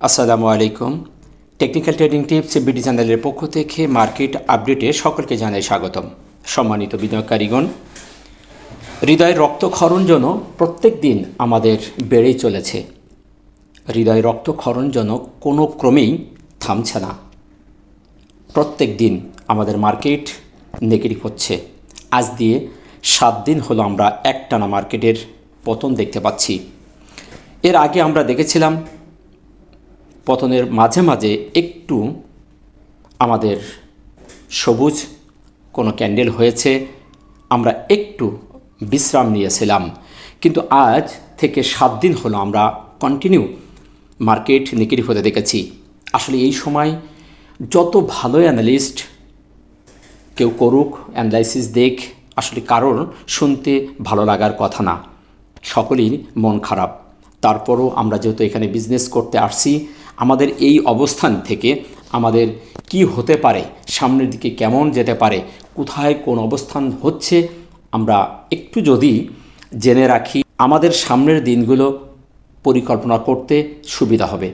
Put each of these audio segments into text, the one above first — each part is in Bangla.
আসসালামু আলাইকুম। টেকনিক্যাল ট্রেডিং টিপস বিডি চ্যানেলের পক্ষ থেকে মার্কেট আপডেটে সকলকে জানাই স্বাগতম। সম্মানিত বিনিয়োগকারীগণ হৃদয়ের রক্তক্ষরণ যেন প্রত্যেক দিন আমাদের বেড়েই চলেছে। হৃদয় রক্তক্ষরণ যেন কোনো ক্রমেই থামছে না। প্রত্যেক দিন আমাদের মার্কেট নেগেটিভ হচ্ছে। আজ দিয়ে সাত দিন হলো আমরা একটানা মার্কেটের পতন দেখতে পাচ্ছি। এর আগে আমরা দেখেছিলাম পতনের মাঝে মাঝে একটু আমাদের সবুজ কোনো ক্যান্ডেল হয়েছে, আমরা একটু বিশ্রাম নিয়েছিলাম। কিন্তু আজ থেকে সাত দিন হলো আমরা কন্টিনিউ মার্কেট নেগেটিভ হতে দেখেছি। আসলে এই সময় যত ভালো অ্যানালিস্ট কেউ করুক অ্যানালাইসিস দেখ, আসলে কারোর শুনতে ভালো লাগার কথা না। সকলেই মন খারাপ। তারপরও আমরা যেহেতু এখানে বিজনেস করতে আসছি আমাদের এই অবস্থান থেকে আমাদের কি হতে পারে, সামনের দিকে কেমন যেতে পারে, কোথায় কোন অবস্থান হচ্ছে, আমরা একটু যদি জেনে রাখি, আমাদের সামনের দিনগুলো পরিকল্পনা করতে সুবিধা হবে।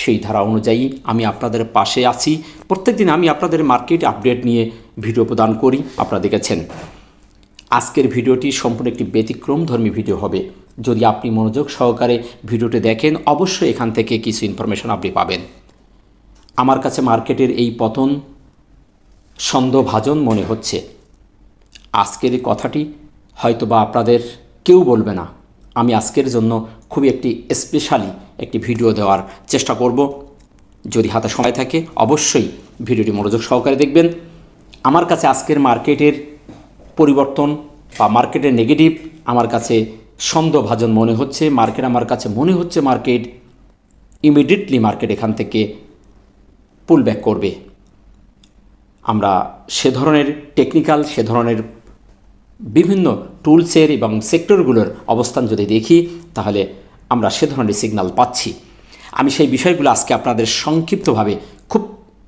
সেই ধারা অনুযায়ী আমি আপনাদের পাশে আছি। প্রত্যেক দিন আমি আপনাদের মার্কেট আপডেট নিয়ে ভিডিও প্রদান করি। আপনারা দেখেছেন, আজকের ভিডিওটি সম্পূর্ণ একটি ব্যতিক্রম ধর্মী ভিডিও হবে। যদি আপনি মনোযোগ সহকারে ভিডিওটি দেখেন, অবশ্যই এখান থেকে কিছু ইনফরমেশন আপনি পাবেন। আমার কাছে মার্কেটের এই পতন সন্দেহভাজন মনে হচ্ছে। আজকের এই কথাটি হয়তোবা আপনাদের কেউ বলবে না। আমি আজকের জন্য খুবই একটি স্পেশালি একটি ভিডিও দেওয়ার চেষ্টা করব। যদি হাতে সময় থাকে, অবশ্যই ভিডিওটি মনোযোগ সহকারে দেখবেন। আমার কাছে আজকের মার্কেটের পরিবর্তন বা মার্কেটের নেগেটিভ আমার কাছে সন্দেহভাজন মনে হচ্ছে, মার্কেট আমার কাছে মনে হচ্ছে মার্কেট ইমিডিয়েটলি মার্কেট এখান থেকে পুল ব্যাক করবে। আমরা সে ধরনের টেকনিক্যাল সে ধরনের বিভিন্ন টুলসের এবং সেক্টরগুলোর অবস্থান যদি দেখি, তাহলে আমরা সে ধরনের সিগন্যাল পাচ্ছি। আমি সেই বিষয়গুলো আজকে আপনাদের সংক্ষিপ্তভাবে খুব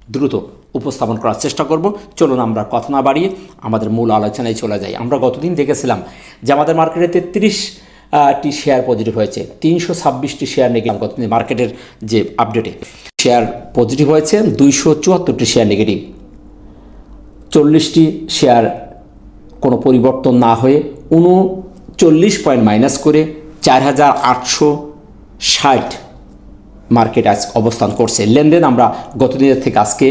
দ্রুত উপস্থাপন করার চেষ্টা করব। চলুন আমরা কথা না বাড়িয়ে আমাদের মূল আলোচনায় চলে যাই। আমরা গতদিন দেখেছিলাম যে আমাদের মার্কেটে তেত্রিশ টি শেয়ার পজিটিভ হয়েছে। তিনশো ছাব্বিশটি শেয়ার নেগেটিভ মার্কেটের যে আপডেটে শেয়ার পজিটিভ হয়েছে, দুইশো চুয়াত্তরটি শেয়ার নেগেটিভ চল্লিশটি শেয়ার কোনো পরিবর্তন না হয়ে উনচল্লিশ পয়েন্ট মাইনাস করে চার হাজার আটশো ষাট মার্কেট আজ অবস্থান করছে। লেনদেন আমরা গতদিনের থেকে আজকে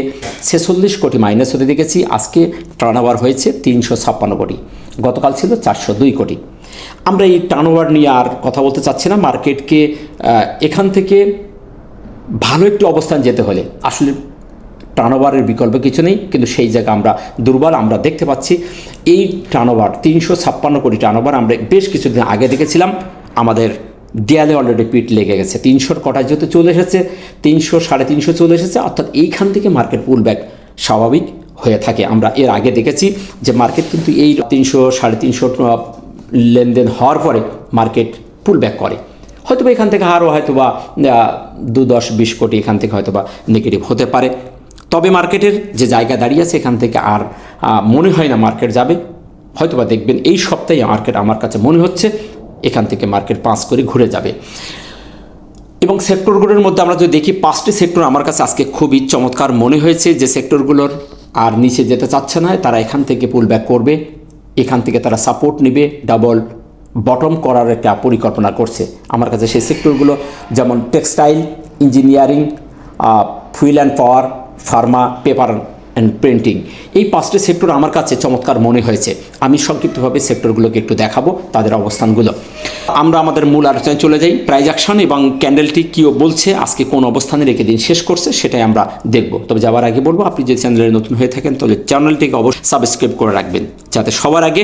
ছেচল্লিশ কোটি মাইনাস হতে দেখেছি। আজকে টার্নওভার হয়েছে তিনশো ছাপ্পান্ন কোটি। গতকাল ছিল চারশো দুই কোটি। আমরা এই টার্নওভার নিয়ে আর কথা বলতে চাচ্ছি না। মার্কেটকে এখান থেকে ভালো একটি অবস্থান যেতে হলে আসলে টার্নওভারের বিকল্প কিছু নেই, কিন্তু সেই জায়গা আমরা দুর্বল, আমরা দেখতে পাচ্ছি। এই টার্নওভার তিনশো ছাপ্পান্ন কোটি টার্নওভার আমরা বেশ কিছুদিন আগে দেখেছিলাম। আমাদের দেয়ালে অলরেডি পিট লেগে গেছে। তিনশোর কটায় যেহেতু চলে এসেছে, তিনশো, সাড়ে তিনশো চলে এসেছে, অর্থাৎ এইখান থেকে মার্কেট পুল ব্যাক স্বাভাবিক হয়ে থাকে। আমরা এর আগে দেখেছি যে মার্কেট কিন্তু এই তিনশো, সাড়ে তিনশো লেনদেন হওয়ার পরে মার্কেট পুল ব্যাক করে। হয়তো এখান থেকে আরও হয়তো বা দু দশ বিশ কোটি এখান থেকে হয়তো বা নেগেটিভ হতে পারে। তবে মার্কেটের যে জায়গা দাঁড়িয়ে আছে, এখান থেকে আর মনে হয় না মার্কেট যাবে। হয়তোবা দেখবেন এই সপ্তাহে মার্কেট আমার কাছে মনে হচ্ছে এখান থেকে মার্কেট পাঁচ করে ঘুরে যাবে। এবং সেক্টরগুলোর মধ্যে আমরা যদি দেখি, পাঁচটি সেক্টর আমার কাছে আজকে খুবই চমৎকার মনে হয়েছে। যে সেক্টরগুলোর আর নিচে যেতে চাচ্ছে না, তারা এখান থেকে পুল ব্যাক করবে। এখান থেকে তারা সাপোর্ট নেবে ডাবল বটম করার একটা পরিকল্পনা করছে। আমার কাছে সেই সেক্টরগুলো যেমন textile engineering fuel and power pharma paper and printing এই পাঁচটি সেক্টর আমার কাছে চমৎকার মনে হয়েছে। আমি সংক্ষিপ্তভাবে সেক্টরগুলোকে একটু দেখাবো, তাদের অবস্থানগুলো। আমরা আমাদের মূল আলোচনায় চলে যাই। প্রাইজ অ্যাকশন এবং ক্যান্ডেলটি কীও বলছে, আজকে কোন অবস্থানে রেখে দিন শেষ করছে, সেটাই আমরা দেখব। তবে যাওয়ার আগে বলব, আপনি যদি চ্যানেলে নতুন হয়ে থাকেন, তাহলে চ্যানেলটিকে অবশ্যই সাবস্ক্রাইব করে রাখবেন, যাতে সবার আগে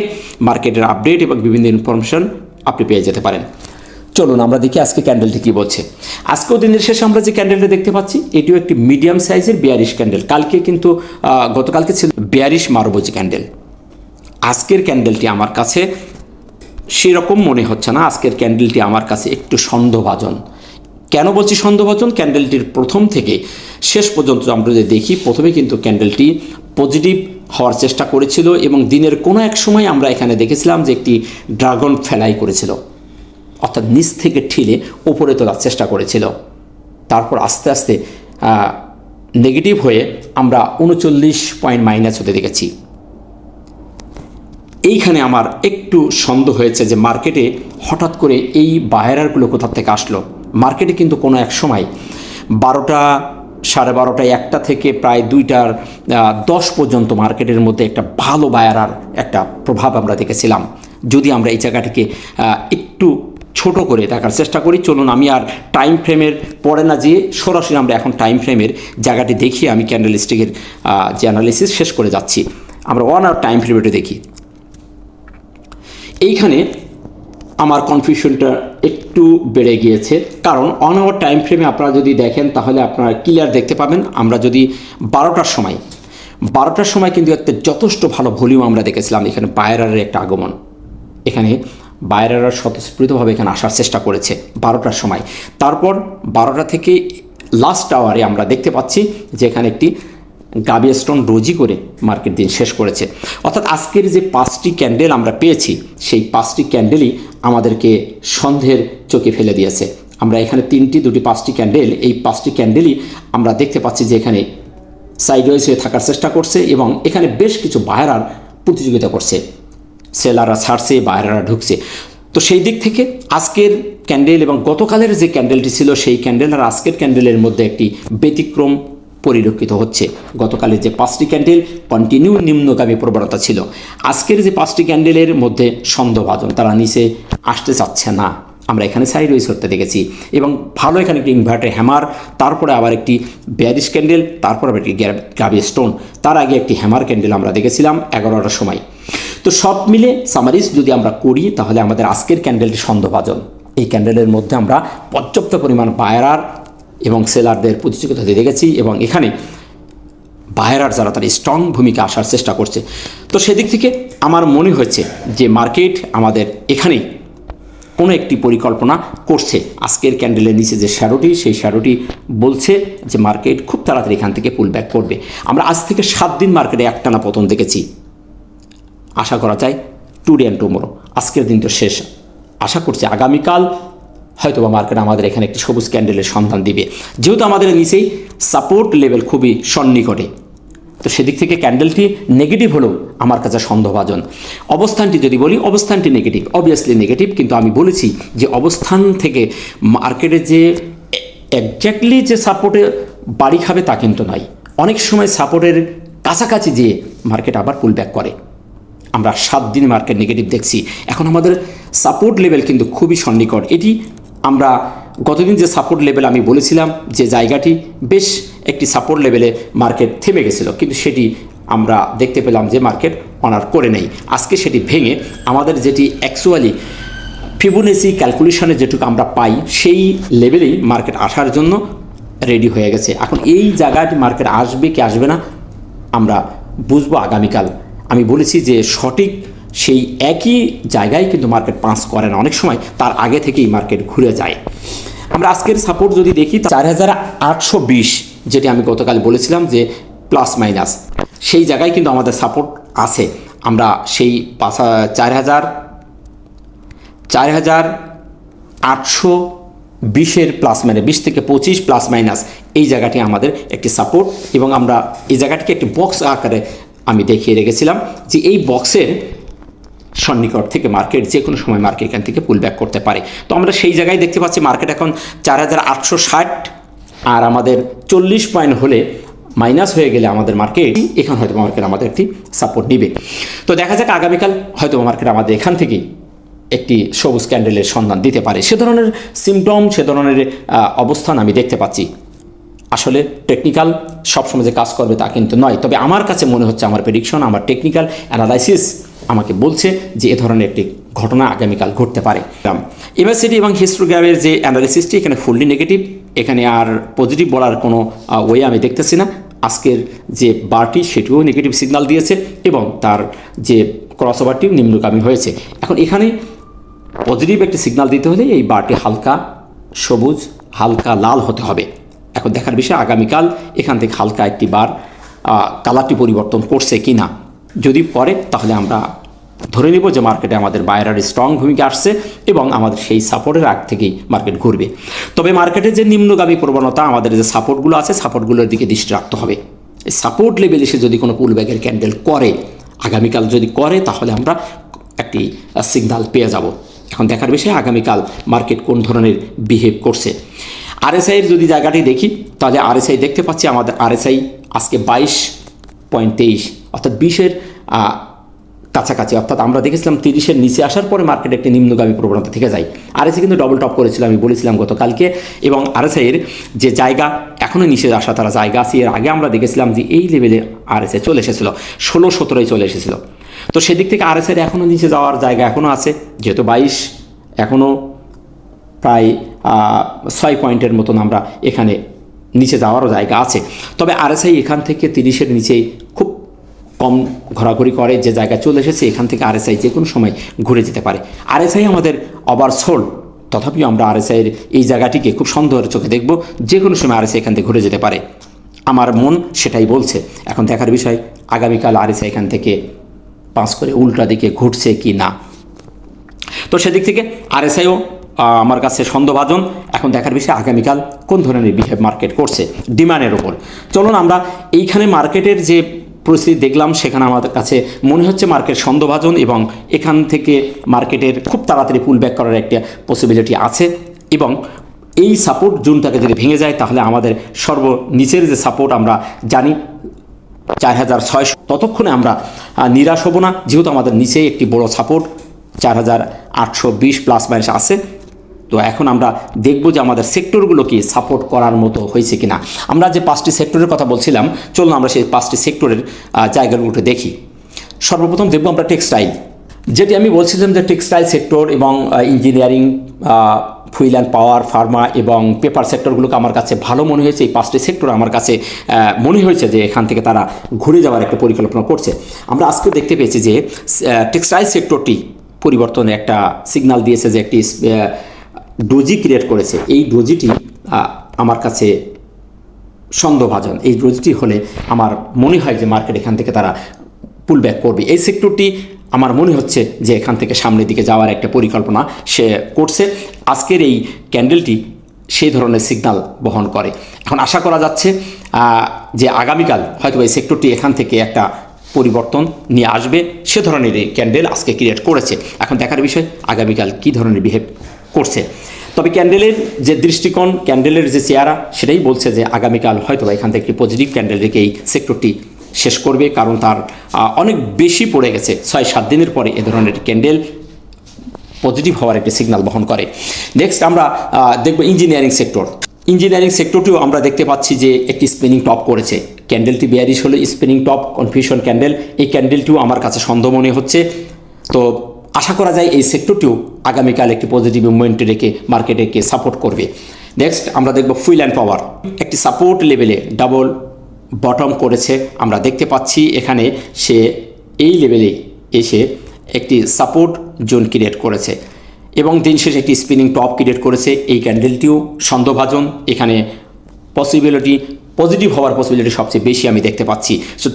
মার্কেটের আপডেট এবং বিভিন্ন ইনফরমেশন আপনি পেয়ে যেতে পারেন। চলুন আমরা দেখি আজকে ক্যান্ডেলটি কী বলছে। আজকেও দিনের শেষে আমরা যে ক্যান্ডেলটা দেখতে পাচ্ছি, এটিও একটি মিডিয়াম সাইজের বিয়ারিশ ক্যান্ডেল কালকে কিন্তু গতকালকে ছিল বিয়ারিশ মারবজি ক্যান্ডেল আজকের ক্যান্ডেলটি আমার কাছে সেরকম মনে হচ্ছে না, আজকের ক্যান্ডেলটি আমার কাছে একটু সন্দেহভাজন। কেন বলছি সন্দেহভাজন? ক্যান্ডেলটির প্রথম থেকে শেষ পর্যন্ত আমরা যদি দেখি, প্রথমে কিন্তু ক্যান্ডেলটি পজিটিভ হওয়ার চেষ্টা করেছিল এবং দিনের কোনো এক সময় আমরা এখানে দেখেছিলাম যে একটি ড্রাগন ফেলাই করেছিল। অর্থাৎ নিচ থেকে ঠিলে ওপরে তোলার চেষ্টা করেছিল। তারপর আস্তে আস্তে নেগেটিভ হয়ে আমরা উনচল্লিশ পয়েন্ট মাইনাস হতে দেখেছি। এইখানে আমার একটু সন্দেহ হয়েছে যে মার্কেটে হঠাৎ করে এই বায়ারারগুলো কোথা থেকে আসলো? মার্কেটে কিন্তু কোনো এক সময় বারোটা, সাড়ে বারোটা একটা থেকে প্রায় দুইটার দশ পর্যন্ত মার্কেটের মধ্যে একটা ভালো বায়ারার একটা প্রভাব আমরা দেখেছিলাম। যদি আমরা এই জায়গাটিকে একটু ছোট করে দেখার চেষ্টা করি। চলুন, আমি আর টাইম ফ্রেমের পরে না যেয়ে সরাসরি আমরা এখন টাইম ফ্রেমের জায়গাটি দেখিয়ে আমি ক্যান্ডেল স্টিকের যে অ্যানালিসিস শেষ করে যাচ্ছি। আমরা ওয়ান আওয়ার টাইম ফ্রেমেটা দেখি। এইখানে আমার কনফিউশনটা একটু বেড়ে গিয়েছে। কারণ অন আওয়ার টাইম ফ্রেমে আপনারা যদি দেখেন, তাহলে আপনারা ক্লিয়ার দেখতে পাবেন। আমরা যদি বারোটার সময় বারোটার সময় কিন্তু একটা যথেষ্ট ভালো ভলিউম আমরা দেখেছিলাম। এখানে বায়রারের একটা আগমন। এখানে বায়রারা স্বতঃস্ফূর্তভাবে এখানে আসার চেষ্টা করেছে বারোটার সময়। তারপর বারোটা থেকে লাস্ট আওয়ারে আমরা দেখতে পাচ্ছি যে এখানে একটি গাবি স্টোন রোজি করে মার্কেট দিন শেষ করেছে। অর্থাৎ আজকের যে পাঁচটি ক্যান্ডেল আমরা পেয়েছি, সেই পাঁচটি ক্যান্ডেলই আমাদেরকে সন্দেহের চোখে ফেলে দিয়েছে। আমরা এখানে তিনটি, দুটি, পাঁচটি ক্যান্ডেল এই পাঁচটি ক্যান্ডেলই আমরা দেখতে পাচ্ছি যে এখানে সাইডওয়াইজ হয়ে থাকার চেষ্টা করছে এবং এখানে বেশ কিছু বায়রার প্রতিযোগিতা করছে। সেলাররা ছাড়ছে বায়রারা ঢুকছে। তো সেই দিক থেকে আজকের ক্যান্ডেল এবং গতকালের যে ক্যান্ডেলটি ছিল, সেই ক্যান্ডেল আর আজকের ক্যান্ডেলের মধ্যে একটি ব্যতিক্রম পরিলক্ষিত হচ্ছে। গতকালের যে পাঁচটি ক্যান্ডেল কন্টিনিউ নিম্নগামী প্রবণতা ছিল। আজকের যে পাঁচটি ক্যান্ডেলের মধ্যে সন্দেহভাজন তারা নিচে আসতে চাচ্ছে না। আমরা এখানে সাইড ওয়েজ করতে দেখেছি। এবং ভালো এখানে একটি ইনভার্টার হ্যামার তারপরে আবার একটি ব্যারিস ক্যান্ডেল তারপর আবার একটি গ্রাবি স্টোন তার আগে একটি হ্যামার ক্যান্ডেল আমরা দেখেছিলাম এগারোটার সময়। তো সব মিলে সামারিজ যদি আমরা করি, তাহলে আমাদের আজকের ক্যান্ডেলটি সন্দেহভাজন এই ক্যান্ডেলের মধ্যে আমরা পর্যাপ্ত পরিমাণ বায়রার এবং সেলারদের প্রতিযোগিতা দেখেছি এবং এখানে বায়রার যারা, তার স্ট্রং ভূমিকা আসার চেষ্টা করছে। তো সেদিক থেকে আমার মনে হয়েছে যে মার্কেট আমাদের এখানেই কোনো একটি পরিকল্পনা করছে। আজকের ক্যান্ডেলের নিচে যে শ্যাডোটি সেই শ্যারোটি বলছে যে মার্কেট খুব তাড়াতাড়ি এখান থেকে পুল ব্যাক করবে। আমরা আজ থেকে সাত দিন মার্কেটে একটানা পতন দেখেছি। আশা করা যায় টুডে অ্যান্ড টুমোরো আজকের দিন তো শেষ। আশা করছি আগামীকাল হয়তো বা মার্কেট আমাদের এখানে একটি সবুজ ক্যান্ডেলের সন্ধান দিবে। যেহেতু আমাদের নিচেই সাপোর্ট লেভেল খুবই সন্নিকটে। তো সেদিক থেকে ক্যান্ডেলটি নেগেটিভ হলেও আমার কাছে সন্দেহভাজন। অবস্থানটি যদি বলি, অবস্থানটি নেগেটিভ অবভিয়াসলি নেগেটিভ কিন্তু আমি বলেছি যে অবস্থান থেকে মার্কেটে যে একজ্যাক্টলি যে সাপোর্টে বাড়ি খাবে তা কিন্তু নয়। অনেক সময় সাপোর্টের কাছাকাছি যেয়ে মার্কেট আবার পুল ব্যাক করে। আমরা সাত দিন মার্কেট নেগেটিভ দেখছি। এখন আমাদের সাপোর্ট লেভেল কিন্তু খুবই সন্নিকট। এটি আমরা গতদিন যে সাপোর্ট লেভেল আমি বলেছিলাম, যে জায়গাটি বেশ একটি সাপোর্ট লেভেলে মার্কেট থেমে গেছিল। কিন্তু সেটি আমরা দেখতে পেলাম যে মার্কেট অনার করে নেই। আজকে সেটি ভেঙে আমাদের যেটি অ্যাকচুয়ালি ফিবোনেসি ক্যালকুলেশনে যেটুকু আমরা পাই, সেই লেভেলেই মার্কেট আসার জন্য রেডি হয়ে গেছে। এখন এই জায়গাটি মার্কেট আসবে কি আসবে না, আমরা বুঝব আগামীকাল। আমি বলেছি যে সঠিক সেই একই জায়গায় কিন্তু মার্কেট পাস করে না। অনেক সময় তার আগে থেকেই মার্কেট ঘুরে যায়। আমরা আজকের সাপোর্ট যদি দেখি চার হাজার আটশো বিশ, যেটি আমি গতকাল বলেছিলাম যে প্লাস মাইনাস সেই জায়গায় কিন্তু আমাদের সাপোর্ট আছে। আমরা সেই পাঁচ চার হাজার চার হাজার আটশো বিশের প্লাস মানে বিশ থেকে পঁচিশ প্লাস মাইনাস এই জায়গাটি আমাদের একটি সাপোর্ট এবং আমরা এই জায়গাটিকে একটি বক্স আকারে আমি দেখিয়ে রেখেছিলাম যে এই বক্সের সন্নিকট থেকে মার্কেট যে কোনো সময় মার্কেট এখান থেকে পুল ব্যাক করতে পারে। তো আমরা সেই জায়গায় দেখতে পাচ্ছি মার্কেট এখন চার হাজার আটশো ষাট আর আমাদের চল্লিশ পয়েন্ট হলে মাইনাস হয়ে গেলে আমাদের মার্কেট এখান হয়তো মার্কেট আমাদের একটি সাপোর্ট নিবে তো দেখা যাক আগামীকাল হয়তো মার্কেট আমাদের এখান থেকেই একটি সবুজ ক্যান্ডেলের সন্ধান দিতে পারে। সে ধরনের সিমটম সে ধরনের অবস্থান আমি দেখতে পাচ্ছি। আসলে টেকনিক্যাল সবসময় যে কাজ করবে তা কিন্তু নয়। তবে আমার কাছে মনে হচ্ছে, আমার প্রেডিকশন আমার টেকনিক্যাল অ্যানালাইসিস আমাকে বলছে যে এ ধরনের একটি ঘটনা আগামীকাল ঘটতে পারে। ইউনিভার্সিটি এবং হিস্ট্রোগ্রামের যে অ্যানালাইসিসটি এখানে ফুললি নেগেটিভ এখানে আর পজিটিভ বলার কোনো ওয়ে আমি দেখতেছি না। আজকের যে বারটি, সেটিও নেগেটিভ সিগন্যাল দিয়েছে এবং তার যে ক্রস ওভারটিও নিম্নগামী হয়েছে। এখন এখানে পজিটিভ একটি সিগন্যাল দিতে হলে এই বারটি হালকা সবুজ, হালকা লাল হতে হবে। এখন দেখার বিষয়, আগামীকাল এখান থেকে হালকা একটি বার কালারটি পরিবর্তন করছে কি না যদি পরে, তাহলে আমরা ধরে নিব যে মার্কেটে আমাদের বায়ারের স্ট্রং ভূমিকা আসছে এবং আমাদের সেই সাপোর্টের আগ থেকেই মার্কেট ঘুরবে। তবে মার্কেটের যে নিম্নগামী প্রবণতা, আমাদের যে সাপোর্টগুলো আছে সাপোর্টগুলোর দিকে দৃষ্টি রাখতে হবে। এই সাপোর্ট লেভেল এসে যদি কোনো পুল ব্যাগের ক্যান্ডেল করে, আগামীকাল যদি করে, তাহলে আমরা একটি সিগনাল পেয়ে যাব। এখন দেখার বিষয়ে, আগামীকাল মার্কেট কোন ধরনের বিহেভ করছে? আরএসআইয়ের যদি জায়গাটি দেখি, তাহলে আরএসআই দেখতে পাচ্ছি আমাদের আরএসআই আজকে বাইশ পয়েন্ট তেইশ, অর্থাৎ বিশের কাছাকাছি। অর্থাৎ আমরা দেখেছিলাম তিরিশের নিচে আসার পরে মার্কেট একটি নিম্নগামী প্রবণতা থেকে যায়। আরএসআই কিন্তু ডবল টপ করেছিল, আমি বলেছিলাম গতকালকে। এবং আরএসআইয়ের যে জায়গা এখনও নিচে আসা তারা জায়গা আছে। এর আগে আমরা দেখেছিলাম যে এই লেভেলে আরএসআই চলে এসেছিল, ষোলো সতেরোয় চলে এসেছিল। তো সেদিক থেকে আরএসআইয়ের এখনও নিচে যাওয়ার জায়গা এখনও আছে। যেহেতু বাইশ, এখনও প্রায় ছয় পয়েন্টের মতন আমরা এখানে নিচে যাওয়ারও জায়গা আছে। তবে আরএসআই এখান থেকে তিরিশের নিচেই খুব কম ঘোরাঘুরি করে, যে জায়গায় চলে এসেছে এখান থেকে আরএসআই যে কোনো সময় ঘুরে যেতে পারে। আরএসআই আমাদের ওভারসোল্ড তথাপিও আমরা আরএসআইয়ের এই জায়গাটিকে খুব সন্দেহের চোখে দেখব, যে কোনো সময় আরএসআই এখান থেকে ঘুরে যেতে পারে। আমার মন সেটাই বলছে। এখন দেখার বিষয়, আগামীকাল আরএসআই এখান থেকে পাঁচ করে উল্টা দিকে ঘুরছে কি না। তো সেদিক থেকে আরএসআইও আমার কাছে সন্দেহভাজন এখন দেখার বিষয়, আগামীকাল কোন ধরনের বিহেভ মার্কেট করছে ডিমান্ডের ওপর চলুন আমরা এইখানে মার্কেটের যে পরিস্থিতি দেখলাম, সেখানে আমাদের কাছে মনে হচ্ছে মার্কেট সন্দেহভাজন এবং এখান থেকে মার্কেটের খুব তাড়াতাড়ি পুল ব্যাক করার একটা পসিবিলিটি আছে এবং এই সাপোর্ট জুনটাকে যদি ভেঙে যায়, তাহলে আমাদের সর্বনিচের যে সাপোর্ট আমরা জানি, চার হাজার ছয়শো। ততক্ষণে আমরা নিরাশ হব না। যেহেতু আমাদের নিচেই একটি বড় সাপোর্ট চার হাজার আটশো বিশ প্লাস মাইনাস আছে। তো এখন আমরা দেখব যে আমাদের সেক্টরগুলোকে সাপোর্ট করার মতো হয়েছে কিনা। আমরা যে পাঁচটি সেক্টরের কথা বলছিলাম চলুন আমরা সেই পাঁচটি সেক্টরের আহ, জায়গাগুলো দেখি। সর্বপ্রথম দেখব আমরা টেক্সটাইল। যেটি আমি বলছিলাম যে টেক্সটাইল সেক্টর এবং engineering fuel and power pharma এবং পেপার সেক্টরগুলোকে আমার কাছে ভালো মনে হয়েছে। এই পাঁচটি সেক্টর আমার কাছে মনে হয়েছে যে এখান থেকে তারা ঘুরে যাওয়ার একটা পরিকল্পনা করছে। আমরা আজকে দেখতে পেয়েছি যে টেক্সটাইল সেক্টরটি পরিবর্তনে একটা সিগন্যাল দিয়েছে যে একটি ডোজি ক্রিয়েট করেছে। এই ডোজিটি আমার কাছে সন্দেহভাজন। এই ডোজিটি হলে আমার মনে হয় যে মার্কেট এখান থেকে তারা পুল ব্যাক করবে। এই সেক্টরটি আমার মনে হচ্ছে যে এখান থেকে সামনের দিকে যাওয়ার একটা পরিকল্পনা সে করছে। আজকের এই ক্যান্ডেলটি সেই ধরনের সিগন্যাল বহন করে। এখন আশা করা যাচ্ছে যে আগামীকাল হয়তো এই সেক্টরটি এখান থেকে একটা পরিবর্তন নিয়ে আসবে। সে ধরনের এই ক্যান্ডেল আজকে ক্রিয়েট করেছে। এখন দেখার বিষয়, আগামীকাল কী ধরনের বিহেভ করছে। তবে ক্যান্ডেলের যে দৃষ্টিকোণ, ক্যান্ডেলের যে চেহারা, সেটাই বলছে যে আগামীকাল হয়তো এখান থেকে একটি পজিটিভ ক্যান্ডেল রেখে এই সেক্টরটি শেষ করবে, কারণ তার অনেক বেশি পড়ে গেছে। ছয়, সাত দিনের পরে এ ধরনের ক্যান্ডেল পজিটিভ হওয়ার একটি সিগন্যাল বহন করে। নেক্সট আমরা দেখব ইঞ্জিনিয়ারিং সেক্টর ইঞ্জিনিয়ারিং সেক্টরটিও আমরা দেখতে পাচ্ছি যে একটি স্পিনিং টপ করেছে। ক্যান্ডেলটি বিয়ারিশ হলো স্পিনিং টপ কনফিউশন ক্যান্ডেল এই ক্যান্ডেলটিও আমার কাছে সন্দেহ মনে হচ্ছে। তো আশা করা যায় এই সেক্টরটিও আগামীকাল একটি পজিটিভ মুভমেন্টে রেখে মার্কেটকে সাপোর্ট করবে। নেক্সট আমরা দেখব ফুইল অ্যান্ড পাওয়ার একটি সাপোর্ট লেভেলে ডাবল বটম করেছে। আমরা দেখতে পাচ্ছি এখানে সে এই লেভেলে এসে একটি সাপোর্ট জোন ক্রিয়েট করেছে এবং দিন শেষে একটি স্পিনিং টপ ক্রিয়েট করেছে। এই ক্যান্ডেলটিও সন্দেহভাজন। এখানে পসিবিলিটি পজিটিভ হওয়ার পসিবিলিটি সবচেয়ে বেশি আমি দেখতে পাচ্ছি। So,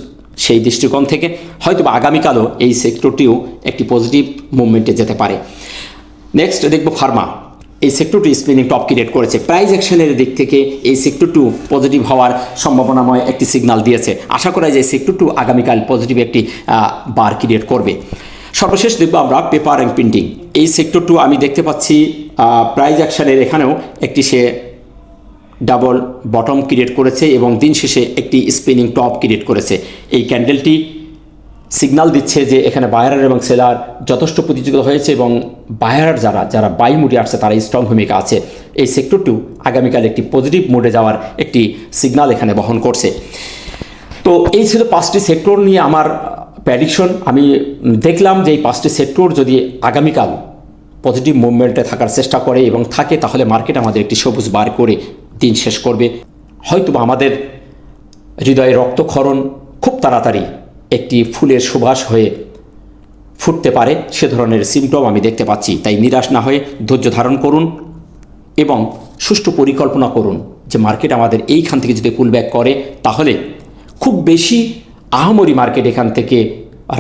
সেই দৃষ্টিকোণ থেকে হয়তো আগামীকালও এই সেক্টরটিও একটি পজিটিভ মুভমেন্টে যেতে পারে। নেক্সট দেখব ফার্মা এই সেক্টরটি স্পিনিং টপ ক্রিয়েট করেছে। প্রাইস অ্যাকশনের দিক থেকে এই সেক্টরটিও পজিটিভ হওয়ার সম্ভাবনাময় একটি সিগন্যাল দিয়েছে। আশা করা যায় সেক্টরটিও আগামীকাল পজিটিভ একটি বার ক্রিয়েট করবে। সর্বশেষ দেখব আমরা পেপার অ্যান্ড প্রিন্টিং এই সেক্টরটিও আমি দেখতে পাচ্ছি প্রাইজ অ্যাকশনের এখানেও একটি সে ডাবল বটম ক্রিয়েট করেছে এবং দিন শেষে একটি স্পিনিং টপ ক্রিয়েট করেছে। এই ক্যান্ডেলটি সিগনাল দিচ্ছে যে এখানে বায়ার এবং সেলার যথেষ্ট প্রতিযোগিতা হয়েছে এবং বায়ার যারা যারা বাই মুডে আসছে তারা স্ট্রং ভূমিকা আছে। এই সেক্টরটিও আগামীকাল একটি পজিটিভ মোডে যাওয়ার একটি সিগনাল এখানে বহন করছে। তো এই ছিল পাঁচটি সেক্টর নিয়ে আমার প্যাডিকশন আমি দেখলাম যে এই পাঁচটি সেক্টর যদি আগামীকাল পজিটিভ মুভমেন্টে থাকার চেষ্টা করে এবং থাকে, তাহলে মার্কেট আমাদের একটি সবুজ বার করে দিন শেষ করবে। হয়তো আমাদের হৃদয়ে রক্তক্ষরণ খুব তাড়াতাড়ি একটি ফুলের সুবাস হয়ে ফুটতে পারে, সে ধরনের সিমটম আমি দেখতে পাচ্ছি। তাই নিরাশ না হয়ে ধৈর্য ধারণ করুন এবং সুষ্ঠু পরিকল্পনা করুন যে মার্কেট আমাদের এইখান থেকে যদি পুল ব্যাক করে, তাহলে খুব বেশি আহামরি মার্কেট এখান থেকে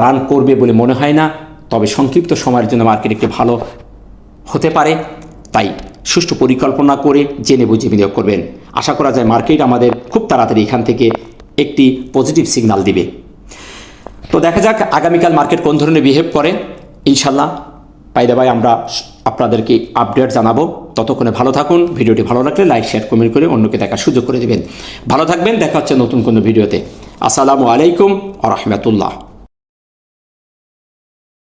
রান করবে বলে মনে হয় না। তবে সংক্ষিপ্ত সময়ের জন্য মার্কেট একটি ভালো হতে পারে। তাই সুষ্ঠু পরিকল্পনা করে জেনে বুঝে বিনিয়োগ করবেন। আশা করা যায় মার্কেট আমাদের খুব তাড়াতাড়ি এখান থেকে একটি পজিটিভ সিগন্যাল দিবে। তো দেখা যাক আগামীকাল মার্কেট কোন ধরনের বিহেভ করে। ইনশাল্লাহ পাইদা ভাই আমরা আপনাদেরকে আপডেট জানাব। ততক্ষণে ভালো থাকুন। ভিডিওটি ভালো লাগলে লাইক, শেয়ার, কমেন্ট করে অন্যকে দেখার সুযোগ করে দেবেন। ভালো থাকবেন। দেখা হচ্ছে নতুন কোনো ভিডিওতে। আসসালামু আলাইকুম আ রহমতুল্লাহ।